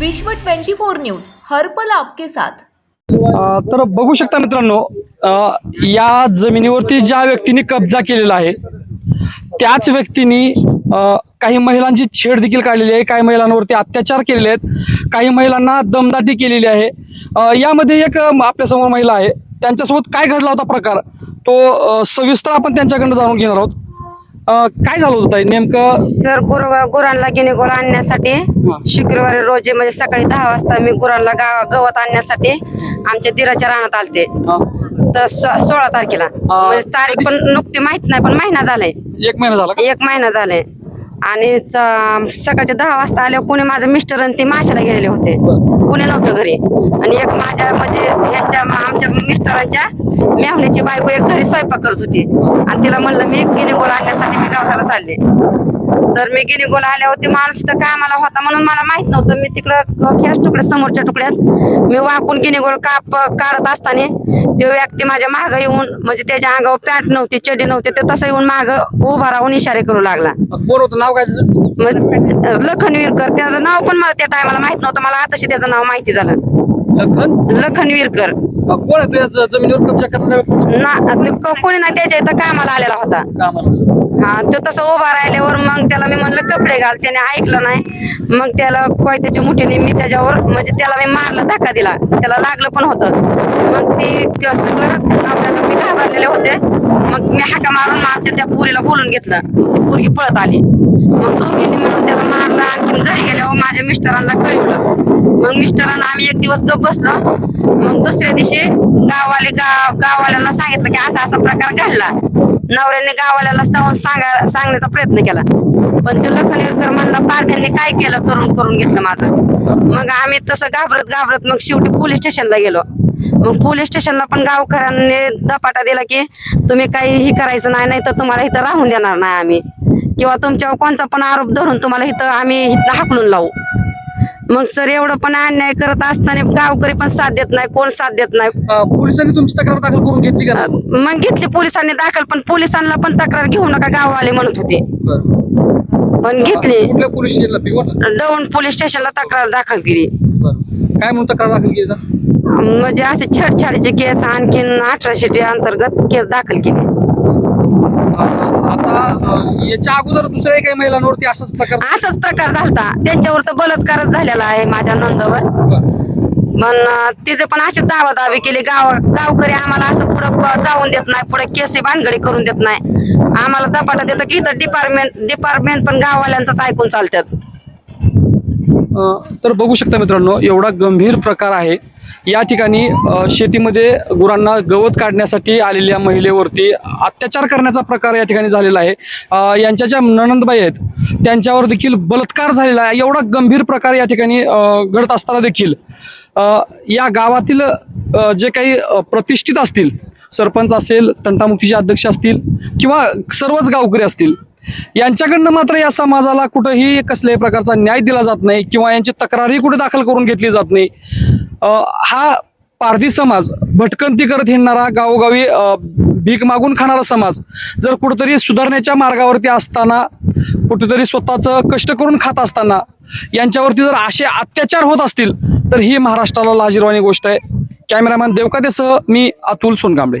विश्व 24 न्यूज हर्पल आपके साथ. तर बघू शकता मित्रांनो या जमिनीवरती ज्या व्यक्तीने कब्जा केलेला आहे त्याच व्यक्तीने काही महिलांची छेड देखील काढलेली आहे. काही महिलांवरती अत्याचार केलेले आहेत. काही महिलांना दमदाटी केलेली आहे. यामध्ये एक आपल्यासमोर महिला आहे. त्यांच्यासोबत काय घडला होता प्रकार? तो सविस्तर आपण त्यांच्याकडनं जाणून घेणार आहोत. अ, काय झालं होतं ताई? नेमकं सर गुरु गुरांना गिनी गोला आणण्यासाठी शुक्रवारी रोजी म्हणजे सकाळी दहा वाजता मी गुरांना गाव गवत आणण्यासाठी आमच्या दिराच्या रानात आलते. तर स- सोळा तारखेला. म्हणजे तारीख पण नुकती माहीत नाही पण महिना झालाय. एक महिना झाला का? एक महिना झालाय. आणि सकाळच्या दहा वाजता आले कोणी माझं मिस्टर आणि ते माशाला गेलेले होते. कोणी नव्हतं घरी. आणि एक माझ्या म्हणजे ह्यांच्या आमच्या मिस्टरांच्या मेहण्याची बायको एक घरी स्वयंपाक करत होती. आणि तिला म्हणलं मी गिनी गोला आणण्यासाठी मी गावताला चालले. तर मी गिनी गोला आल्या होते माणूस तर कामाला होता म्हणून मला माहीत नव्हतं. मी तिकडं ह्याच तुकड्या समोरच्या तुकड्यात मी वाकून गिनी गोल काप काढत असताना तो व्यक्ती माझ्या मागं येऊन म्हणजे त्याच्या अंगावर पॅन्ट नव्हती चड्डी नव्हती ते तसं येऊन मागं उभा राहून इशारे करू लागला. कोण होतं? नाव काय त्याचं? मग लखन विरकर त्याचं नाव पण मला त्या टायमाला माहीत नव्हतं मला आताशी त्याचं नाव माहिती झालं. लखन? लखन विरकर. अ, कोण आहे तुझ्या ज- जमिनीवर कब्जा करणाऱ्या व्यक्तीचं? ना ते को- कोणी नाही त्याच्या इथं कामाला आलेला होता. कामाला हा तो तसं उभा राहिल्यावर मग त्याला मी म्हणलं कपडे घाल. त्याने ऐकलं नाही. मग त्याला कोयत्याच्या मुठीने मी त्याच्यावर म्हणजे त्याला मी मारलं धक्का दिला. त्याला लागलं पण होतं. मग ती क- सगळं आपल्याला मी घाबरलेले होते. मग मी हाका मारून आमच्या त्या पुरीला बोलून घेतलं. मग ती पोरगी पळत आली. मग दोघींनी मिळून त्याला मारलं. आणखी घरी गेल्यावर माझ्या मिस्टरांना कळवलं. मग मिस्टरांना आम्ही एक दिवस गप बसलो. मग दिवशी गाववाले गाव गाववाल्यांना सांगितलं की असा असा प्रकार घडला. नवऱ्याने गाववाल्याला जाऊन सांगा सांगण्याचा प्रयत्न केला. पण ते लखनवीरकर म्हणला पारध्यांनी काय केलं? करून करून घेतलं माझं. मग आम्ही तसं घाबरत घाबरत मग शेवटी पोलीस स्टेशनला गेलो. मग पोलीस स्टेशनला पण गावकऱ्यांनी दपाटा दिला की तुम्ही काहीही करायचं नाही नाही तर तुम्हाला इथं राहून देणार नाही आम्ही. किंवा तुमच्यावर कोणचा पण आरोप धरून तुम्हाला इथं आम्ही इथं हाकलून लावू. मग सर एवढं पण अन्याय करत असताना गावकरी पण साथ देत नाही कोण साथ देत नाही. अ, पोलिसांनी तुमची तक्रार दाखल करून घेतली का? मग घेतली पोलिसांनी दाखल पण पोलिसांना पण तक्रार घेऊ नका गाववाले म्हणत होते. बरं. पण घेतली. कुठल्या पोलीस स्टेशनला? दौंड पोलीस स्टेशनला तक्रार दाखल केली. बरं. काय म्हणून तक्रार दाखल केली? म्हणजे असे छेडछाडीचे केस आणखीन अठराशे अंतर्गत केस दाखल केले. आता याच्या अगोदर दुसऱ्या काही महिलांवरती असाच प्रकार असाच प्रकार झालता. त्यांच्यावर तर बलात्कारच झालेला आहे माझ्या नंदवर. पण तिचे पण अशी दावा दावी केली गाव गावकरी आम्हाला असं पुढं जाऊन देत नाही पुढे केसी भानगडी करून देत नाही. आम्हाला दपाटा देतं की इथं डिपार्टमेंट डिपार्टमेंट पण गाववाल्यांचंच ऐकून चालतात. तर बघू शकता मित्रांनो एवढा गंभीर प्रकार आहे. या ठिकाणी शेतीमध्ये गुरांना गवत काढण्यासाठी आलेल्या महिलेवरती अत्याचार करण्याचा प्रकार या ठिकाणी झालेला आहे. यांच्या ज्या ननंदबाई आहेत त्यांच्यावर देखील बलात्कार झालेला आहे. एवढा गंभीर प्रकार या ठिकाणी घडत असताना देखील या गावातील जे काही प्रतिष्ठित असतील सरपंच असेल तंटामुखीचे अध्यक्ष असतील किंवा सर्वच गावकरी असतील यांच्याकडनं मात्र या समाजाला कुठंही कसल्याही प्रकारचा न्याय दिला जात नाही किंवा यांची तक्रारही कुठे दाखल करून घेतली जात नाही. हा पारधी समाज भटकंती करत हिंडणारा गावोगावी भीक मागून खाणारा समाज जर कुठेतरी सुधारण्याच्या मार्गावरती असताना कुठेतरी स्वतःचं कष्ट करून खात असताना यांच्यावरती जर असे अत्याचार होत असतील तर ही महाराष्ट्राला लाजीरवाणी गोष्ट आहे. कॅमेरामॅन देवकातेसह मी अतुल सोनकांबळे.